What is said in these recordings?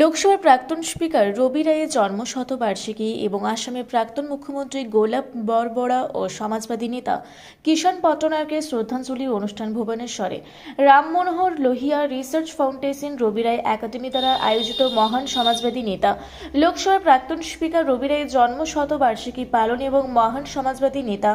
লোকসভার প্রাক্তন স্পিকার রবি রায়ের জন্ম শতবার্ষিকী এবং আসামের প্রাক্তন মুখ্যমন্ত্রী গোলাপ বরবরা ও সমাজবাদী নেতা কিষাণ পটনায়কের শ্রদ্ধাঞ্জলি অনুষ্ঠান ভুবনেশ্বরে। Ram Manohar Lohia research foundation Rabi Ray academy দ্বারা আয়োজিত মহান সমাজবাদী নেতা। লোকসভার প্রাক্তন স্পিকার রবি রায়ের জন্ম শতবার্ষিকী পালন এবং মহান সমাজবাদী নেতা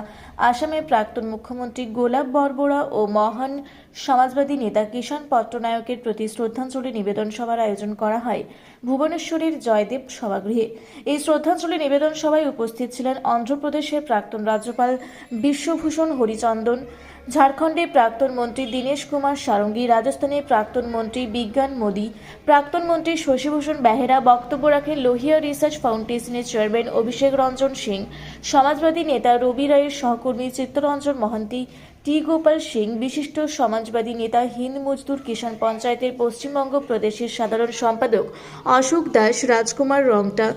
আসামের প্রাক্তন মুখ্যমন্ত্রী গোলাপ বরবরা ও মহান সমাজবাদী নেতা কিষাণ পট্টনায়কের প্রতি শ্রদ্ধাঞ্জলি নিবেদন সভার আয়োজন করা হয়। ভুবনেশ্বরের জয়দেব সভাগৃহে। এই শ্রদ্ধাঞ্জলি নিবেদন সভায় উপস্থিত ছিলেন অন্ধ্রপ্রদেশের প্রাক্তন রাজ্যপাল বিশ্বভূষণ হরিচন্দন, ঝাড়খণ্ডের প্রাক্তন মন্ত্রী দীনেশ কুমার সারঙ্গী, রাজস্থানের প্রাক্তন মন্ত্রী বিজ্ঞান মোদী, প্রাক্তন মন্ত্রী শশীভূষণ বেহেরা, বক্তব্য রাখেন লোহিয়া রিসার্চ ফাউন্ডেশনের চেয়ারম্যান অভিষেক রঞ্জন সিং, সমাজবাদী নেতা রবি রায়ের সহকর্মী চিত্তরঞ্জন মহান্তি, টি গোপাল সিং, বিশিষ্ট সমাজবাদী নেতা হিন্দ মজদুর কিষাণ পঞ্চায়েতের পশ্চিমবঙ্গ প্রদেশের সাধারণ সম্পাদক অশোক দাস, রাজকুমার রংটা,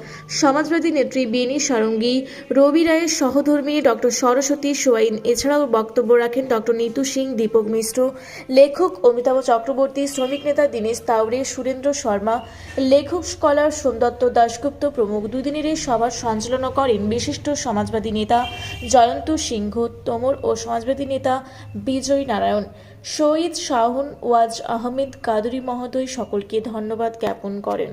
সমাজবাদী নেত্রী বেনি সারঙ্গী, রবি রায়ের সহধর্মী ডক্টর সরস্বতী সোয়াইন, এছাড়াও বক্তব্য রাখেন ডক্টর নিতু সিং, দীপক মিশ্র, লেখক অমিতাভ চক্রবর্তী, শ্রমিক নেতা দীনেশ তাওড়ে সুরেন্দ্র শর্মা, লেখক স্কলার সোমদত্ত দাশগুপ্ত প্রমুখ। দুদিনের এই সভার সঞ্চালনা করেন বিশিষ্ট সমাজবাদী নেতা জয়ন্ত সিংহ, তোমর ও সমাজবাদী নেতা বিজয় নারায়ণ। শহীদ শাহন ওয়াজ আহমেদ কাদরি মহোদয় সকলকে ধন্যবাদ জ্ঞাপন করেন।